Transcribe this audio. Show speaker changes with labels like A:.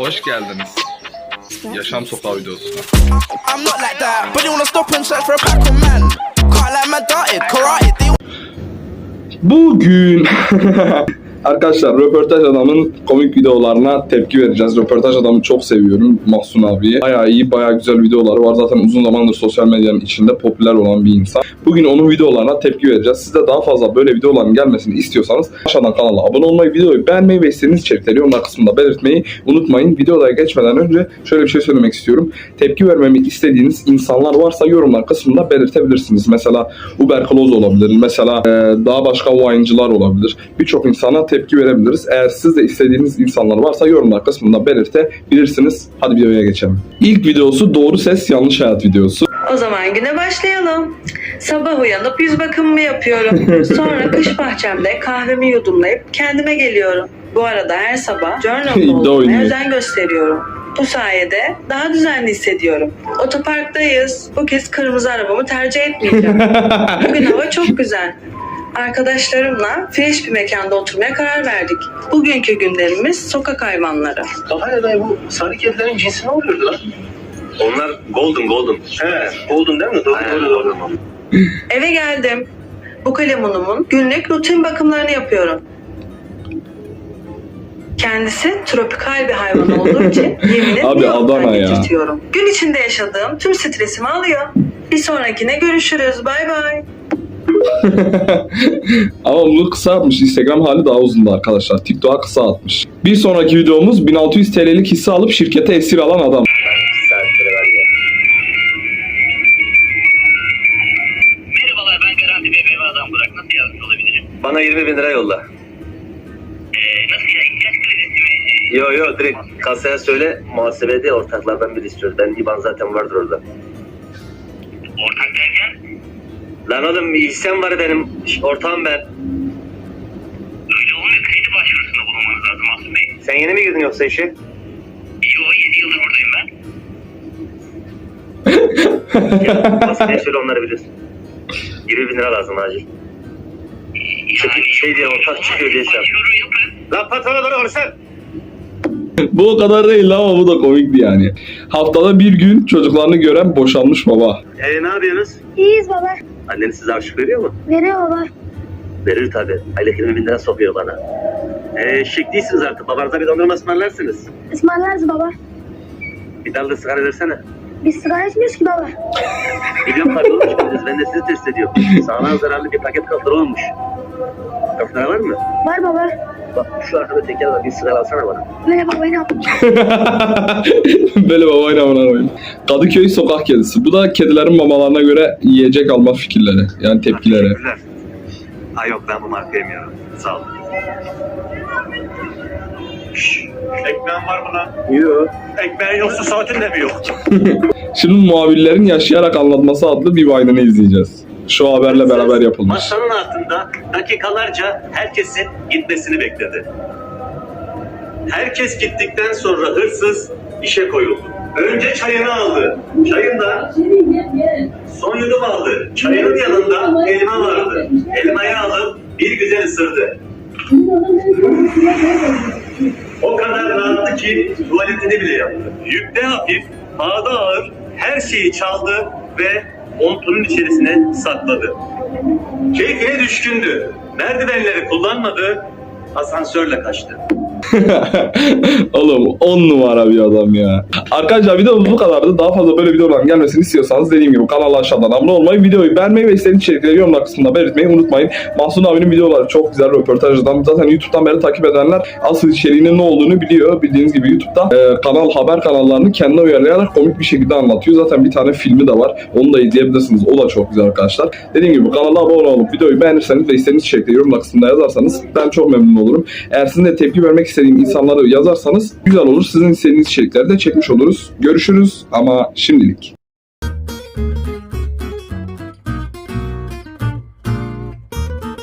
A: Hoş geldiniz. Yaşam Sokağı videosuna.
B: I'm not like that, but you wanna stop and search for a pack of man. Can't like man darted, karate. They
C: Bugün Arkadaşlar röportaj adamın komik videolarına tepki vereceğiz. Röportaj adamı çok seviyorum Mahsun abiyi. Bayağı iyi, bayağı güzel videoları var. Zaten uzun zamandır sosyal medyanın içinde popüler olan bir insan. Bugün onun videolarına tepki vereceğiz. Siz de daha fazla böyle videoların gelmesini istiyorsanız aşağıdan kanala abone olmayı, videoyu beğenmeyi ve istediğiniz içerikleri yorumlar kısmında belirtmeyi unutmayın. Videoya geçmeden önce şöyle bir şey söylemek istiyorum. Tepki vermemi istediğiniz insanlar varsa yorumlar kısmında belirtebilirsiniz. Mesela Uber Kloz olabilir. Mesela daha başka oyuncular olabilir. Birçok insana tepki verebiliriz. Eğer siz de istediğiniz insanlar varsa yorumlar kısmında belirtebilirsiniz. Hadi videoya geçelim. İlk videosu doğru ses yanlış hayat videosu.
D: O zaman güne başlayalım. Sabah uyanıp yüz bakımımı yapıyorum. Sonra kış bahçemde kahvemi yudumlayıp kendime geliyorum. Bu arada her sabah journal'da olmaya özen gösteriyorum. Bu sayede daha düzenli hissediyorum. Otoparktayız. Bu kez kırmızı arabamı tercih etmeyeceğim. Bugün hava çok güzel. Arkadaşlarımla fresh bir mekanda oturmaya karar verdik. Bugünkü gündemimiz sokak hayvanları.
E: Dayı bu sarı kedilerin cinsi ne oluyordu lan?
F: Onlar golden golden.
E: He, golden değil mi? Doğru
F: Aynen,
E: doğru doğru.
D: Eve geldim. Bu kalemunumun günlük rutin bakımlarını yapıyorum. Kendisi tropikal bir hayvan olduğu için yemini
C: Abi Adana ya.
D: Gün içinde yaşadığım tüm stresimi alıyor. Bir sonrakine görüşürüz. Bay bay.
C: Ama bunu kısa atmış. Instagram hali daha uzundu arkadaşlar. TikTok'a kısa atmış. Bir sonraki videomuz 1600 TL'lik hisse alıp şirkete esir alan adam.
G: Merhabalar ben Garanti Bey Bey adam bırak nasıl yardımcı olabilirim?
F: Bana 20 bin lira yolla.
G: Ee, nasıl ya ihtiyaç kredisi mi?
F: Yo yo direkt kasaya söyle muhasebede ortaklardan biri istiyoruz. Ben IBAN zaten vardır orada.
G: Ortak derken
F: Lan oğlum hissem var benim. Ortağım ben.
G: öyle olmuyor kredi başvurusunda bulunmanız lazım Asım Bey.
F: Sen yeni mi girdin yoksa işe?
G: Yo 7 yıldır buradayım ben.
F: Ya, Muhasebeye söyle onları bilirsin. 20 bin lira lazım acil. Şey- şey diye, ortak çıkıyor diye şey.
G: Başvuru yapın.
F: Lan patrona doğru konuş sen.
C: bu o kadar değil ama bu da komikti yani. Haftada bir gün çocuklarını gören boşanmış baba.
F: Ee ne yapıyorsunuz?
H: İyiyiz baba.
F: Anneniz size harçlık veriyor mu?
H: Veriyor baba.
F: Verir tabi. Aylık 20 bin lira sokuyor bana. Ee, şık değilsiniz artık. Babanıza bir dondurma ısmarlarsınız.
H: Ismarlarız baba.
F: Bir dal da sigara versene.
H: Biz sigara içmiyoruz ki baba.
F: Biliyorum kargo olmuş. Ben de sizi test ediyorum. Sağlığa zararlı bir paket kafra olmuş. Kafra var mı?
H: Var baba.
F: Bak şu arkada teker var. Bir sigara alsana bana.
H: Böyle babayı ne yaptın?
C: Böyle babayla koyayım. Kadıköy sokak kedisi. Bu da kedilerin mamalarına göre yiyecek alma fikirleri. Yani tepkileri.
F: Teşekkürler. Ha yok ben bu marka yemiyorum. Sağ ol.
E: Ekmeğin var mı lan?
F: Yok.
E: Ekmeğin yoksa saatin de mi yok?
C: Şimdi muhabirlerin yaşayarak anlatması adlı bir Vine'ını izleyeceğiz. Şu haberle beraber yapılmış.
E: Masanın altında dakikalarca herkesin gitmesini bekledi. Herkes gittikten sonra hırsız işe koyuldu. Önce çayını aldı. Çayından son yudum aldı. Çayının yanında elma vardı. Elmayı alıp bir güzel ısırdı. O kadar rahattı ki tuvaletini bile yaptı. Yükte hafif, ağda ağır her şeyi çaldı ve montunun içerisine sakladı. Keyfine düşkündü. Merdivenleri kullanmadı, asansörle kaçtı.
C: Oğlum 10 numara bir adam ya. Arkadaşlar videomuz bu kadardı. Daha fazla böyle videoların gelmesini istiyorsanız dediğim gibi kanala aşağıdan abone olmayı, videoyu beğenmeyi ve istediğiniz içerikleri yorumlar kısmında belirtmeyi unutmayın. Mahsun abinin videoları çok güzel röportajdan. Zaten YouTube'dan beri takip edenler asıl içeriğinin ne olduğunu biliyor. Bildiğiniz gibi YouTube'da e, kanal haber kanallarını kendine uyarlayarak komik bir şekilde anlatıyor. Zaten bir tane filmi de var. Onu da izleyebilirsiniz. O da çok güzel arkadaşlar. Dediğim gibi kanala abone olup videoyu beğenirseniz ve istediğiniz içerikleri yorumlar kısmında yazarsanız ben çok memnun olurum. Eğer sizin de tepki vermek istediğim insanları yazarsanız güzel olur. Sizin istediğiniz içerikleri de çekmiş oluruz. Görüşürüz ama şimdilik.